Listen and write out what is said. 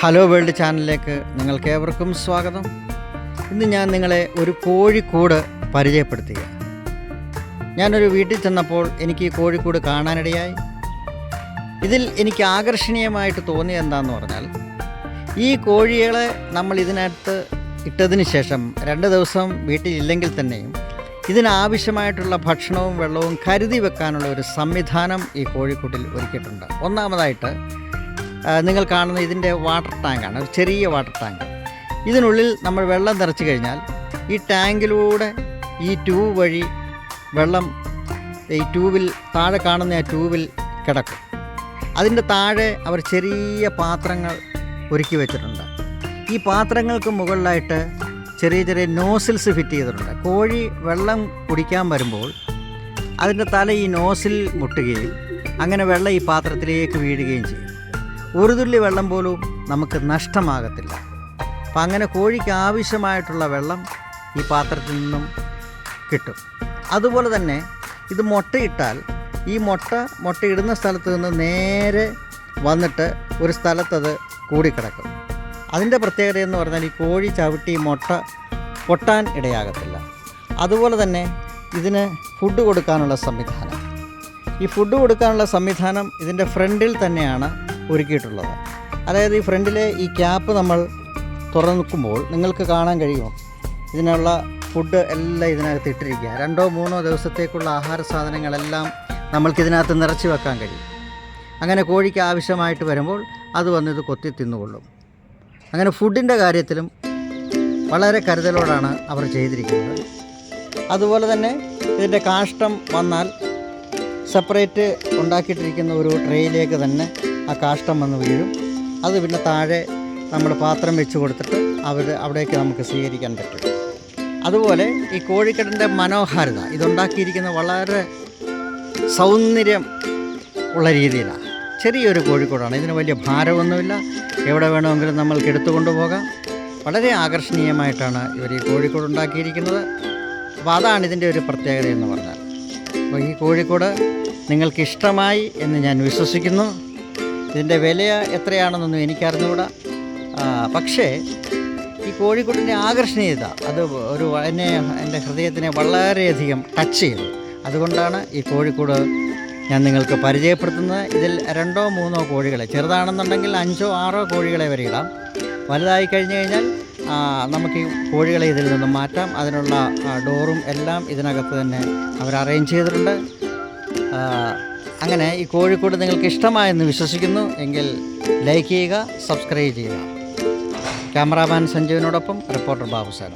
Hello world ചാനലിലേക്ക് നിങ്ങൾക്ക് ഏവർക്കും സ്വാഗതം. ഇന്ന് ഞാൻ നിങ്ങളെ ഒരു കോഴിക്കൂട് പരിചയപ്പെടുത്തുക ഞാനൊരു വീട്ടിൽ ചെന്നപ്പോൾ എനിക്ക് ഈ കോഴിക്കൂട് കാണാനിടയായി. ഇതിൽ എനിക്ക് ആകർഷണീയമായിട്ട് തോന്നിയത് എന്താണെന്ന് പറഞ്ഞാൽ ഈ കോഴികളെ നമ്മൾ ഇതിനകത്ത് ഇട്ടതിന് ശേഷം രണ്ട് ദിവസം വീട്ടിലില്ലെങ്കിൽ തന്നെയും ഇതിനാവശ്യമായിട്ടുള്ള ഭക്ഷണവും വെള്ളവും കരുതി വെക്കാനുള്ള ഒരു സംവിധാനം ഈ കോഴിക്കൂട്ടിൽ ഒരുക്കിയിട്ടുണ്ട്. ഒന്നാമതായിട്ട് നിങ്ങൾ കാണുന്ന ഇതിന്റെ വാട്ടർ ടാങ്കാണ് ഒരു ചെറിയ വാട്ടർ ടാങ്ക്. ഇതിനുള്ളിൽ നമ്മൾ വെള്ളം നിറച്ച് കഴിഞ്ഞാൽ ഈ ടാങ്കിലൂടെ ഈ ട്യൂബ് വഴി വെള്ളം ഈ ട്യൂബിൽ താഴെ കാണുന്ന ആ ട്യൂബിൽ കിടക്കും. അതിന്റെ താഴെ അവർ ചെറിയ പാത്രങ്ങൾ ഒരുക്കി വെച്ചിട്ടുണ്ട്. ഈ പാത്രങ്ങൾക്ക് മുകളിലായിട്ട് ചെറിയ ചെറിയ നോസിൽസ് ഫിറ്റ് ചെയ്തിട്ടുണ്ട്. കോഴി വെള്ളം കുടിക്കാൻ വരുമ്പോൾ അതിന്റെ തല ഈ നോസിൽ മുട്ടുകയും അങ്ങനെ വെള്ളം ഈ പാത്രത്തിലേക്ക് വീഴുകയും ചെയ്യും. ഒരു തുള്ളി വെള്ളം പോലും നമുക്ക് നഷ്ടമാകത്തില്ല. അപ്പം അങ്ങനെ കോഴിക്ക് ആവശ്യമായിട്ടുള്ള വെള്ളം ഈ പാത്രത്തിൽ നിന്നും കിട്ടും. അതുപോലെ തന്നെ ഇത് മുട്ടയിട്ടാൽ ഈ മുട്ട മുട്ടയിടുന്ന സ്ഥലത്ത് നിന്ന് നേരെ വന്നിട്ട് ഒരു സ്ഥലത്തത് കൂടിക്കിടക്കും. അതിന്റെ പ്രത്യേകത എന്ന് പറഞ്ഞാൽ ഈ കോഴി ചവിട്ടി മുട്ട പൊട്ടാൻ ഇടയാകത്തില്ല. അതുപോലെ തന്നെ ഇതിന് ഫുഡ് കൊടുക്കാനുള്ള സംവിധാനം. ഈ ഫുഡ് കൊടുക്കാനുള്ള സംവിധാനം ഇതിന്റെ ഫ്രണ്ടിൽ തന്നെയാണ് ഒരുക്കിയിട്ടുള്ളത്. അതായത് ഈ ഫ്രണ്ടിലെ ഈ ക്യാപ്പ് നമ്മൾ തുറന്നുക്കുമ്പോൾ നിങ്ങൾക്ക് കാണാൻ കഴിയുമോ ഇതിനുള്ള ഫുഡ് എല്ലാം ഇതിനകത്ത് ഇട്ടിരിക്കുക രണ്ടോ മൂന്നോ ദിവസത്തേക്കുള്ള ആഹാര സാധനങ്ങളെല്ലാം നമ്മൾക്കിതിനകത്ത് നിറച്ച് വെക്കാൻ കഴിയും. അങ്ങനെ കോഴിക്ക് ആവശ്യമായിട്ട് വരുമ്പോൾ അത് വന്ന് ഇത് കൊത്തി തിന്നുകൊള്ളും. അങ്ങനെ ഫുഡിന്റെ കാര്യത്തിലും വളരെ കരുതലോടാണ് അവർ ചെയ്തിരിക്കുന്നത്. അതുപോലെ തന്നെ ഇതിന്റെ കാഷ്ടം വന്നാൽ സെപ്പറേറ്റ് ഉണ്ടാക്കിയിട്ടിരിക്കുന്ന ഒരു ട്രേയിലേക്ക് തന്നെ ആ കാഷ്ടം വന്ന് വീഴും. അത് പിന്നെ താഴെ നമ്മൾ പാത്രം വെച്ച് കൊടുത്തിട്ട് അവർ അവിടേക്ക് നമുക്ക് സ്വീകരിക്കാൻ പറ്റും. അതുപോലെ ഈ കോഴിക്കടന്റെ മനോഹാരിത ഇതുണ്ടാക്കിയിരിക്കുന്ന വളരെ സൗന്ദര്യം ഉള്ള രീതിയിലാണ്. ചെറിയൊരു കോഴിക്കോടാണ് ഇതിന് വലിയ ഭാരമൊന്നുമില്ല. എവിടെ വേണമെങ്കിലും നമ്മൾക്ക് എടുത്തുകൊണ്ട് കൊണ്ടുപോകാം വളരെ ആകർഷണീയമായിട്ടാണ് ഇവർ ഈ കോഴിക്കോട് ഉണ്ടാക്കിയിരിക്കുന്നത്. അപ്പോൾ അതാണ് ഇതിന്റെ ഒരു പ്രത്യേകത എന്ന് പറഞ്ഞാൽ. അപ്പോൾ ഈ കോഴിക്കോട് നിങ്ങൾക്ക് ഇഷ്ടമായി എന്ന് ഞാൻ വിശ്വസിക്കുന്നു. ഇതിന്റെ വില എത്രയാണെന്നൊന്നും എനിക്കറിഞ്ഞുകൂടാ പക്ഷേ ഈ കോഴിക്കുട്ടിനെ ആകർഷണീയത അത് ഒരു എന്നെ എന്റെ ഹൃദയത്തിനെ വളരെയധികം ടച്ച് ചെയ്തു. അതുകൊണ്ടാണ് ഈ കോഴിക്കോട് ഞാൻ നിങ്ങൾക്ക് പരിചയപ്പെടുത്തുന്നത്. ഇതിൽ രണ്ടോ മൂന്നോ കോഴികളെ ചെറുതാണെന്നുണ്ടെങ്കിൽ അഞ്ചോ ആറോ കോഴികളെ വരെ ഇടാം. വലുതായി കഴിഞ്ഞ് കഴിഞ്ഞാൽ നമുക്ക് ഈ കോഴികളെ ഇതിൽ നിന്നും മാറ്റാം. അതിനുള്ള ഡോറും എല്ലാം ഇതിനകത്ത് തന്നെ അവർ അറേഞ്ച് ചെയ്തിട്ടുണ്ട്. അങ്ങനെ ഈ കോഴിക്കോട് നിങ്ങൾക്ക് ഇഷ്ടമായെന്ന് വിശ്വസിക്കുന്നു എങ്കിൽ ലൈക്ക് ചെയ്യുക സബ്സ്ക്രൈബ് ചെയ്യുക. Cameraman സഞ്ജുവിനോടൊപ്പം reporter ബാബുസാന